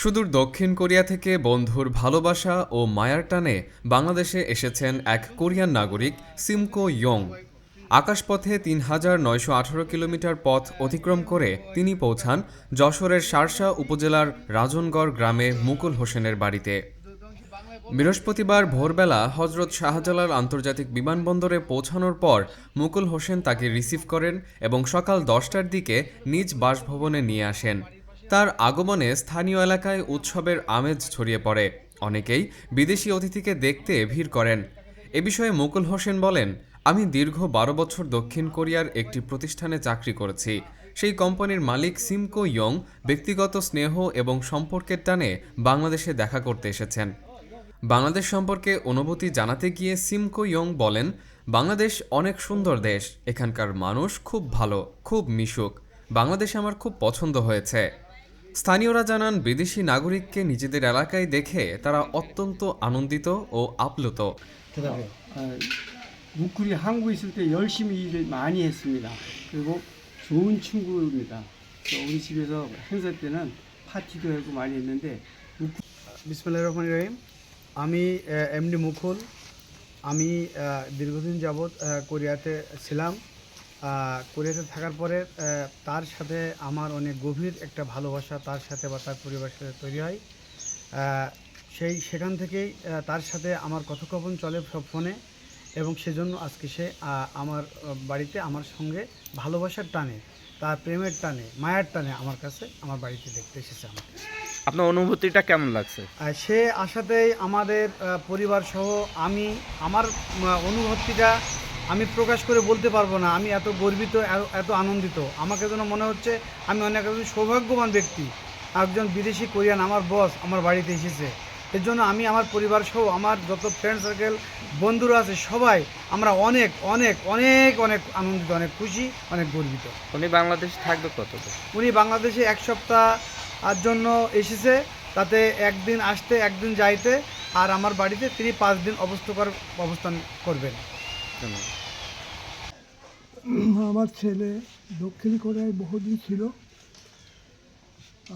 সুদূর দক্ষিণ কোরিয়া থেকে বন্ধুর ভালোবাসা ও মায়ার টানে বাংলাদেশে এসেছেন এক কোরিয়ান নাগরিক, সিমকো ইয়ং। আকাশপথে তিন হাজার নয়শো আঠারো কিলোমিটার পথ অতিক্রম করে তিনি পৌঁছান যশোরের শার্শা উপজেলার রাজনগড় গ্রামে মুকুল হোসেনের বাড়িতে। বৃহস্পতিবার ভোরবেলা হজরত শাহজালাল আন্তর্জাতিক বিমানবন্দরে পৌঁছানোর পর মুকুল হোসেন তাকে রিসিভ করেন এবং সকাল দশটার দিকে নিজ বাসভবনে নিয়ে আসেন। তার আগমনে স্থানীয় এলাকায় উৎসবের আমেজ ছড়িয়ে পড়ে। অনেকেই বিদেশি অতিথিকে দেখতে ভিড় করেন। এ বিষয়ে মুকুল হোসেন বলেন, আমি দীর্ঘ বারো বছর দক্ষিণ কোরিয়ার একটি প্রতিষ্ঠানে চাকরি করেছি। সেই কোম্পানির মালিক সিমকো ইয়ং ব্যক্তিগত স্নেহ এবং সম্পর্কের টানে বাংলাদেশে দেখা করতে এসেছেন। বাংলাদেশ সম্পর্কে অনুভূতি জানাতে গিয়ে সিমকো ইয়ং বলেন, বাংলাদেশ অনেক সুন্দর দেশ। এখানকার মানুষ খুব ভালো, খুব মিশুক। বাংলাদেশ আমার খুব পছন্দ হয়েছে। স্থানীয়রা জানান বিদেশি নাগরিককে নিজেদের এলাকায় দেখে তারা অত্যন্ত আনন্দিত ও আপ্লুত 그다음에 어, 우쿨이 한국에 있을 때 열심히 일을 많이 했습니다. 그리고 좋은 친구입니다. 또 우리 집에서 행사 때는 파티도 하고 많이 했는데 বিসমুল্লাহ রহমান রহিম আমি এমডি মুকুল আমি আহ, দীর্ঘদিন যাবৎ আহ, কোরিয়াতে ছিলাম আহ, কোরিয়াতে থাকার পরে তার সাথে আমার অনেক গভীর একটা ভালোবাসা তার সাথে বা তার পরিবারের সাথে তৈরি হয়। সেই সেখান থেকেই তার সাথে আমার কথোপকথন চলে সব ফোনে এবং সেজন্য আজকে সে আমার বাড়িতে আমার সঙ্গে ভালোবাসার টানে তার প্রেমের টানে মায়ার টানে আমার কাছে আমার বাড়িতে দেখতে এসেছে আমাকে। আপনার অনুভূতিটা কেমন লাগছে? সে আসাতেই আমাদের পরিবার সহ আমি আমার অনুভূতিটা আমি প্রকাশ করে বলতে পারব না আমি এত গর্বিত এত আনন্দিত। আমাকে যেন মনে হচ্ছে আমি অনেক একজন সৌভাগ্যবান ব্যক্তি। একজন বিদেশি কোরিয়ান আমার বস আমার বাড়িতে এসেছে। এর জন্য আমি আমার পরিবার সহ আমার যত ফ্রেন্ড সার্কেল বন্ধুরা আছে সবাই আমরা অনেক অনেক অনেক অনেক আনন্দিত অনেক খুশি অনেক গর্বিত। উনি বাংলাদেশে থাকবে কত উনি বাংলাদেশে এক সপ্তাহ আর জন্য এসেছে তাতে একদিন আসতে একদিন যাইতে আর আমার বাড়িতে তিনি পাঁচ দিন অবস্থা অবস্থান করবেন। ধন্যবাদ। আমার ছেলে দক্ষিণ কোরিয়ায় বহুদিন ছিল।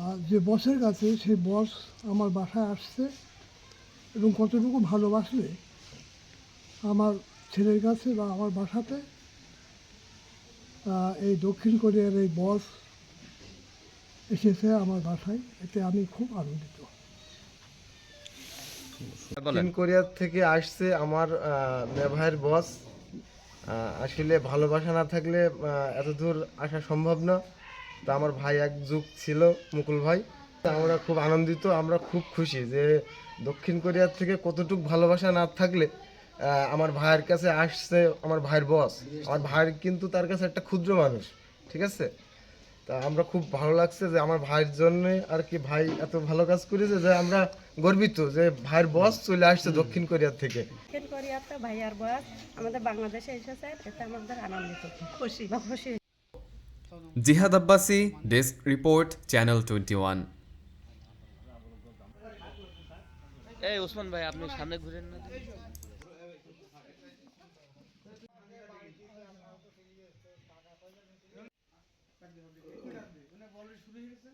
আর যে বসের কাছে সেই বস আমার বাসায় আসছে এবং কতটুকু ভালোবাসলে আমার ছেলের কাছে বা আমার বাসাতে এই দক্ষিণ কোরিয়ার এই বস এসেছে আমার বাসায়। এতে আমি খুব আনন্দিত। দক্ষিণ কোরিয়া থেকে আসছে আমার আহ, মেয়ে ভাইয়ের বস। আসলে ভালোবাসা না থাকলে এত দূর আসা সম্ভব না। তো আমার ভাই এক যুগ ছিল, মুকুল ভাই। আমরা খুব আনন্দিত, আমরা খুব খুশি যে দক্ষিণ কোরিয়ার থেকে কতটুক ভালোবাসা না থাকলে আমার ভাইয়ের কাছে আসছে আমার ভাইয়ের বস আমার ভাইয়ের কিন্তু তার কাছে একটা ক্ষুদ্র মানুষ, ঠিক আছে? তা আমরা খুব ভালো লাগছে যে আমার ভাইয়ের জন্য আর কি ভাই এত ভালো কাজ করেছে যে আমরা গর্বিত যে ভাইয়ের বস চলে আসছে দক্ষিণ কোরিয়া থেকে। দক্ষিণ কোরিয়াতে ভাইয়ার বয়স আমাদের বাংলাদেশে এসেছে এতে আমাদের আনন্দিত। খুশি বা খুশি। Jihad Abbasi desk report channel twenty one. এই ওসমান ভাই আপনি সামনে ঘুরেন না তো।